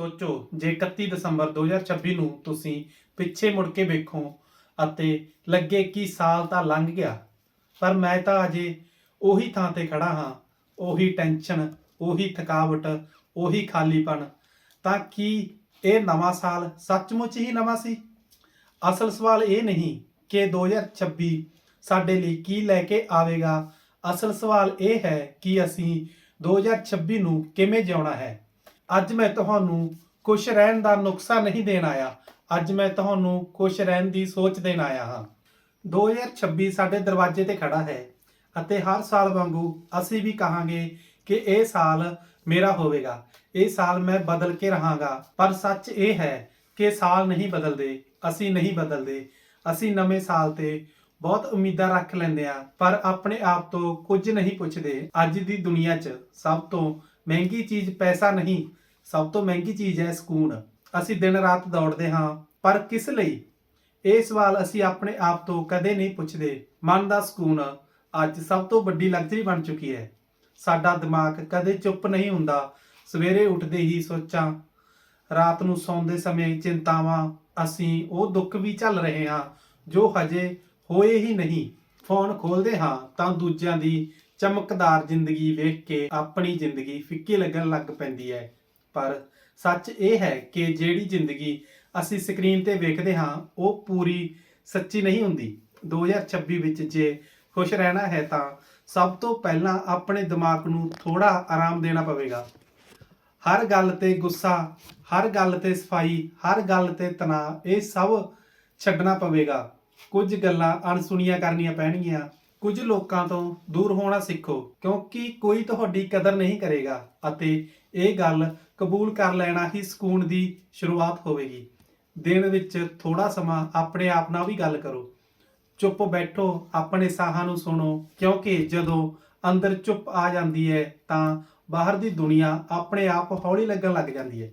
ਸੋਚੋ, ਜੇ 31 ਦਸੰਬਰ 2026 ਨੂੰ ਤੁਸੀਂ ਪਿੱਛੇ ਮੁੜ ਕੇ ਵੇਖੋ ਅਤੇ ਲੱਗੇ ਕਿ ਸਾਲ ਤਾਂ ਲੰਘ ਗਿਆ, ਪਰ ਮੈਂ ਤਾਂ ਅਜੇ ਉਹੀ ਥਾਂ ਤੇ ਖੜਾ ਹਾਂ, ਉਹੀ ਟੈਨਸ਼ਨ, ਉਹੀ ਥਕਾਵਟ, ਉਹੀ ਖਾਲੀਪਣ, ਤਾਂ ਕੀ ਇਹ ਨਵਾਂ ਸਾਲ ਸੱਚਮੁੱਚ ਹੀ ਨਵਾਂ ਸੀ? ਅਸਲ ਸਵਾਲ ਇਹ ਨਹੀਂ ਕਿ 2026 ਸਾਡੇ ਲਈ ਕੀ ਲੈ ਕੇ ਆਵੇਗਾ, ਅਸਲ ਸਵਾਲ ਇਹ ਹੈ ਕਿ ਅਸੀਂ 2026 ਨੂੰ ਕਿਵੇਂ ਜਿਉਣਾ ਹੈ। ਅੱਜ ਮੈਂ ਤੁਹਾਨੂੰ ਖੁਸ਼ ਰਹਿਣ ਦਾ ਨੁਕਸਾ ਨਹੀਂ ਦੇਣ ਆਇਆ। ਅੱਜ ਮੈਂ ਤੁਹਾਨੂੰ ਖੁਸ਼ ਰਹਿਣ ਦੀ ਸੋਚ ਦੇਣ ਆਇਆ ਹਾਂ। 2026 ਸਾਡੇ ਦਰਵਾਜ਼ੇ ਤੇ ਖੜਾ ਹੈ ਅਤੇ ਹਰ ਸਾਲ ਵਾਂਗੂ ਅਸੀਂ ਵੀ ਕਹਾਂਗੇ ਕਿ ਇਹ ਸਾਲ ਮੇਰਾ ਹੋਵੇਗਾ। ਇਹ ਸਾਲ ਮੈਂ ਬਦਲ ਕੇ ਰਹਾਂਗਾ। ਪਰ ਸੱਚ ਇਹ ਹੈ ਕਿ ਸਾਲ ਨਹੀਂ ਬਦਲਦੇ, ਅਸੀਂ ਨਹੀਂ ਬਦਲਦੇ। ਅਸੀਂ ਨਵੇਂ ਸਾਲ ਤੇ ਬਹੁਤ ਉਮੀਦਾਂ ਰੱਖ ਲੈਂਦੇ ਆ ਪਰ ਆਪਣੇ ਆਪ ਤੋਂ ਕੁਝ ਨਹੀਂ ਪੁੱਛਦੇ। ਅੱਜ ਦੀ ਦੁਨੀਆ 'ਚ ਸਭ ਤੋਂ ਮਹਿੰਗੀ ਚੀਜ਼ ਪੈਸਾ ਨਹੀਂ ਸਭ ਤੋਂ ਮਹਿੰਗੀ ਚੀਜ਼ ਹੈ ਸਕੂਨ। ਅਸੀਂ ਦਿਨ ਰਾਤ ਦੌੜਦੇ ਹਾਂ, ਪਰ ਕਿਸ ਲਈ? ਇਹ ਸਵਾਲ ਅਸੀਂ ਆਪਣੇ ਆਪ ਤੋਂ ਕਦੇ ਨਹੀਂ ਪੁੱਛਦੇ। ਮਨ ਦਾ ਸਕੂਨ ਅੱਜ ਸਭ ਤੋਂ ਵੱਡੀ ਲਗਜ਼ਰੀ ਬਣ ਚੁੱਕੀ ਹੈ। ਸਾਡਾ ਦਿਮਾਗ ਕਦੇ ਚੁੱਪ ਨਹੀਂ ਹੁੰਦਾ। ਸਵੇਰੇ ਉੱਠਦੇ ਹੀ ਸੋਚਾਂ, ਰਾਤ ਨੂੰ ਸੌਂਦੇ ਸਮੇਂ ਚਿੰਤਾਵਾਂ, ਅਸੀਂ ਉਹ ਦੁੱਖ ਵੀ ਝੱਲ ਰਹੇ ਹਾਂ, ਜੋ ਹਜੇ ਹੋਏ ਹੀ ਨਹੀਂ। ਫੋਨ ਖੋਲਦੇ ਹਾਂ ਤਾਂ ਦੂਜਿਆਂ ਦੀ ਚਮਕਦਾਰ ਜ਼ਿੰਦਗੀ ਵੇਖ ਕੇ ਆਪਣੀ ਜ਼ਿੰਦਗੀ ਫਿੱਕੀ ਲੱਗਣ ਲੱਗ ਪੈਂਦੀ ਹੈ। ਪਰ ਸੱਚ ਇਹ ਹੈ ਕਿ ਜਿਹੜੀ ਜ਼ਿੰਦਗੀ ਅਸੀਂ ਸਕਰੀਨ ਤੇ ਵੇਖਦੇ ਹਾਂ, ਉਹ ਪੂਰੀ ਸੱਚੀ ਨਹੀਂ ਹੁੰਦੀ। 2026 ਵਿੱਚ ਜੇ ਖੁਸ਼ ਰਹਿਣਾ ਹੈ ਤਾਂ ਸਭ ਤੋਂ ਪਹਿਲਾਂ ਆਪਣੇ ਦਿਮਾਗ ਨੂੰ ਥੋੜਾ ਆਰਾਮ ਦੇਣਾ ਪਵੇਗਾ। ਹਰ ਗੱਲ ਤੇ ਗੁੱਸਾ, ਹਰ ਗੱਲ ਤੇ ਸਫ਼ਾਈ, ਹਰ ਗੱਲ ਤੇ ਤਣਾਅ, ਇਹ ਸਭ ਛੱਡਣਾ ਪਵੇਗਾ। ਕੁਝ ਗੱਲਾਂ ਅਣਸੁਣੀਆਂ ਕਰਨੀਆਂ ਪੈਣਗੀਆਂ। ਕੁਝ ਲੋਕਾਂ ਤੋਂ ਦੂਰ ਹੋਣਾ ਸਿੱਖੋ, ਕਿਉਂਕਿ ਕੋਈ ਤੁਹਾਡੀ ਕਦਰ ਨਹੀਂ ਕਰੇਗਾ ਅਤੇ ਇਹ ਗੱਲ ਕਬੂਲ ਕਰ ਲੈਣਾ ਹੀ ਸਕੂਨ ਦੀ ਸ਼ੁਰੂਆਤ ਹੋਵੇਗੀ। ਦਿਨ ਵਿੱਚ ਥੋੜਾ ਸਮਾਂ ਆਪਣੇ ਆਪ ਨਾਲ ਵੀ ਗੱਲ ਕਰੋ। ਚੁੱਪ ਬੈਠੋ, ਆਪਣੇ ਸਾਹਾਂ ਨੂੰ ਸੁਣੋ, ਕਿਉਂਕਿ ਜਦੋਂ ਅੰਦਰ ਚੁੱਪ ਆ ਜਾਂਦੀ ਹੈ ਤਾਂ ਬਾਹਰ ਦੀ ਦੁਨੀਆ ਆਪਣੇ ਆਪ ਹੌਲੀ ਲੱਗਣ ਲੱਗ ਜਾਂਦੀ ਹੈ।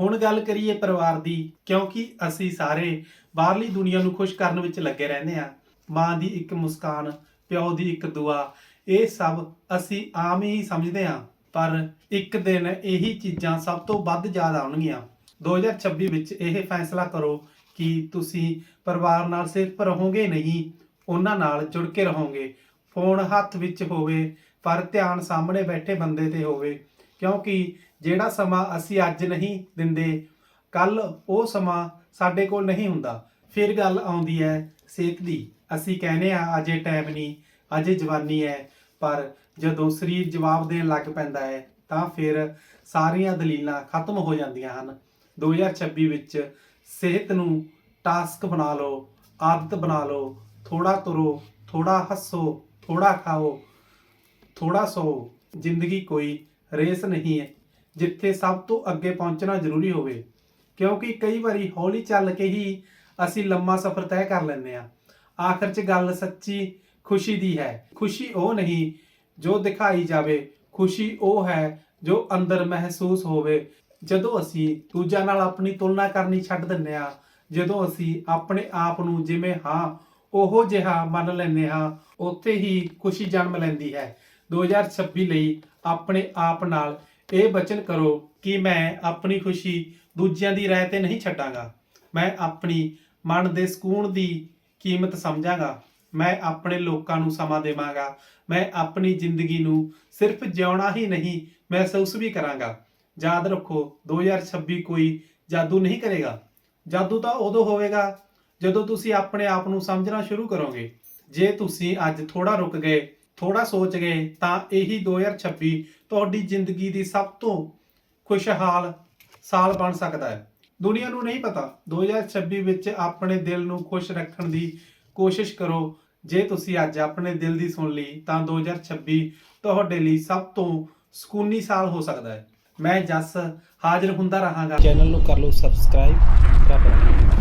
ਹੁਣ ਗੱਲ ਕਰੀਏ ਪਰਿਵਾਰ ਦੀ, ਕਿਉਂਕਿ ਅਸੀਂ ਸਾਰੇ ਬਾਹਰਲੀ ਦੁਨੀਆ ਨੂੰ ਖੁਸ਼ ਕਰਨ ਵਿੱਚ ਲੱਗੇ ਰਹਿੰਦੇ ਹਾਂ। ਮਾਂ ਦੀ ਇੱਕ ਮੁਸਕਾਨ ਪਿਓ ਦੀ ਇੱਕ ਦੁਆ। ਇਹ ਸਭ ਅਸੀਂ ਆਮ ਹੀ ਸਮਝਦੇ ਹਾਂ, ਪਰ ਇੱਕ ਦਿਨ ਇਹੀ ਚੀਜ਼ਾਂ ਸਭ ਤੋਂ ਵੱਧ ਯਾਦ ਆਉਣਗੀਆਂ। 2026 ਵਿੱਚ ਇਹ ਫੈਸਲਾ ਕਰੋ ਕਿ ਤੁਸੀਂ ਪਰਿਵਾਰ ਨਾਲ ਸਿਰਫ ਰਹੋਗੇ ਨਹੀਂ, ਉਹਨਾਂ ਨਾਲ ਜੁੜ ਕੇ ਰਹੋਗੇ। ਫੋਨ ਹੱਥ ਵਿੱਚ ਹੋਵੇ, ਪਰ ਧਿਆਨ ਸਾਹਮਣੇ ਬੈਠੇ ਬੰਦੇ ਤੇ ਹੋਵੇ। ਕਿਉਂਕਿ ਜਿਹੜਾ ਸਮਾਂ ਅਸੀਂ ਅੱਜ ਨਹੀਂ ਦਿੰਦੇ ਕੱਲ ਉਹ ਸਮਾਂ ਸਾਡੇ ਕੋਲ ਨਹੀਂ ਹੁੰਦਾ। ਫਿਰ ਗੱਲ ਆਉਂਦੀ ਹੈ ਸਿਹਤ ਦੀ। ਅਸੀਂ ਕਹਿੰਦੇ ਆ ਅਜੇ ਟਾਈਮ ਨਹੀਂ ਅਜੇ ਜਵਾਨੀ ਹੈ, ਪਰ ਜਦੋਂ ਸਰੀਰ ਜਵਾਬ ਦੇਣ ਲੱਗ ਪੈਂਦਾ ਹੈ, ਤਾਂ ਫਿਰ ਸਾਰੀਆਂ ਦਲੀਲਾਂ ਖਤਮ ਹੋ ਜਾਂਦੀਆਂ ਹਨ। 2026 ਵਿੱਚ ਸਿਹਤ ਨੂੰ ਟਾਸਕ ਬਣਾ ਲਓ, ਆਦਤ ਬਣਾ ਲਓ ਥੋੜਾ ਤੁਰੋ ਥੋੜਾ ਹੱਸੋ ਥੋੜਾ ਖਾਓ ਥੋੜਾ ਸੋ ਜ਼ਿੰਦਗੀ ਕੋਈ ਰੇਸ ਨਹੀਂ ਹੈ, ਜਿੱਥੇ ਸਭ ਤੋਂ ਅੱਗੇ ਪਹੁੰਚਣਾ ਜ਼ਰੂਰੀ ਹੋਵੇ। ਕਿਉਂਕਿ ਕਈ ਵਾਰੀ ਹੌਲੀ ਚੱਲ ਕੇ ਹੀ ਅਸੀਂ ਲੰਮਾ ਸਫ਼ਰ ਤੈਅ ਕਰ ਲੈਂਦੇ ਹਾਂ। ਆਖਰ 'ਚ ਗੱਲ ਸੱਚੀ ਖੁਸ਼ੀ ਦੀ ਹੈ। ਖੁਸ਼ੀ ਉਹ ਨਹੀਂ ਜੋ ਦਿਖਾਈ ਜਾਵੇ, ਖੁਸ਼ੀ ਉਹ ਹੈ ਜੋ ਅੰਦਰ ਮਹਿਸੂਸ ਹੋਵੇ। ਜਦੋਂ ਅਸੀਂ ਦੂਜਿਆਂ ਨਾਲ ਆਪਣੀ ਤੁਲਨਾ ਕਰਨੀ ਛੱਡ ਦਿੰਦੇ ਆ ਜਦੋਂ ਅਸੀਂ ਆਪਣੇ ਆਪ ਨੂੰ ਜਿਵੇਂ ਹਾਂ, ਉਹੋ ਜਿਹਾ ਮੰਨ ਲੈਂਦੇ ਹਾਂ, ਉੱਥੇ ਹੀ ਖੁਸ਼ੀ ਜਨਮ ਲੈਂਦੀ ਹੈ। 2026 ਲਈ ਆਪਣੇ ਆਪ ਨਾਲ ਇਹ ਬਚਨ ਕਰੋ ਕਿ ਮੈਂ ਆਪਣੀ ਖੁਸ਼ੀ ਦੂਜਿਆਂ ਦੀ ਰਾਏ ਤੇ ਨਹੀਂ ਛੱਡਾਂਗਾ। ਮੈਂ ਆਪਣੀ ਮਨ ਦੇ ਸਕੂਨ ਦੀ ਕੀਮਤ ਸਮਝਾਂਗਾ। ਮੈਂ ਆਪਣੇ ਲੋਕਾਂ ਨੂੰ ਸਮਾਂ ਦੇਵਾਂਗਾ। ਮੈਂ ਆਪਣੀ ਜ਼ਿੰਦਗੀ ਨੂੰ ਸਿਰਫ ਜਿਉਣਾ ਹੀ ਨਹੀਂ, ਮਹਿਸੂਸ ਵੀ ਕਰਾਂਗਾ। ਯਾਦ ਰੱਖੋ 2026 ਕੋਈ ਜਾਦੂ ਨਹੀਂ ਕਰੇਗਾ। ਜਾਦੂ ਤਾਂ ਉਦੋਂ ਹੋਵੇਗਾ ਜਦੋਂ ਤੁਸੀਂ ਆਪਣੇ ਆਪ ਨੂੰ ਸਮਝਣਾ ਸ਼ੁਰੂ ਕਰੋਗੇ। ਜੇ ਤੁਸੀਂ ਅੱਜ ਥੋੜਾ ਰੁਕ ਗਏ ਥੋੜਾ ਸੋਚ ਗਏ, ਤਾਂ ਇਹੀ 2026 ਤੁਹਾਡੀ ਜ਼ਿੰਦਗੀ ਦੀ ਸਭ ਤੋਂ ਖੁਸ਼ਹਾਲ ਸਾਲ ਬਣ ਸਕਦਾ ਹੈ। ਦੁਨੀਆ ਨੂੰ ਨਹੀਂ ਪਤਾ। 2026 ਵਿੱਚ ਆਪਣੇ ਦਿਲ ਨੂੰ ਖੁਸ਼ ਰੱਖਣ ਦੀ ਕੋਸ਼ਿਸ਼ ਕਰੋ। ਜੇ ਤੁਸੀਂ ਅੱਜ ਆਪਣੇ ਦਿਲ ਦੀ ਸੁਣ ਲਈ, ਤਾਂ 2026 ਤੁਹਾਡੇ ਲਈ ਸਭ ਤੋਂ ਸਕੂਨੀ ਸਾਲ ਹੋ ਸਕਦਾ ਹੈ। ਮੈਂ ਜਸ ਹਾਜ਼ਰ ਹੁੰਦਾ ਰਹਾਂਗਾ। ਚੈਨਲ ਨੂੰ ਕਰ ਲਓ ਸਬਸਕ੍ਰਾਈਬ। ਰੱਬ ਰਾਖਾ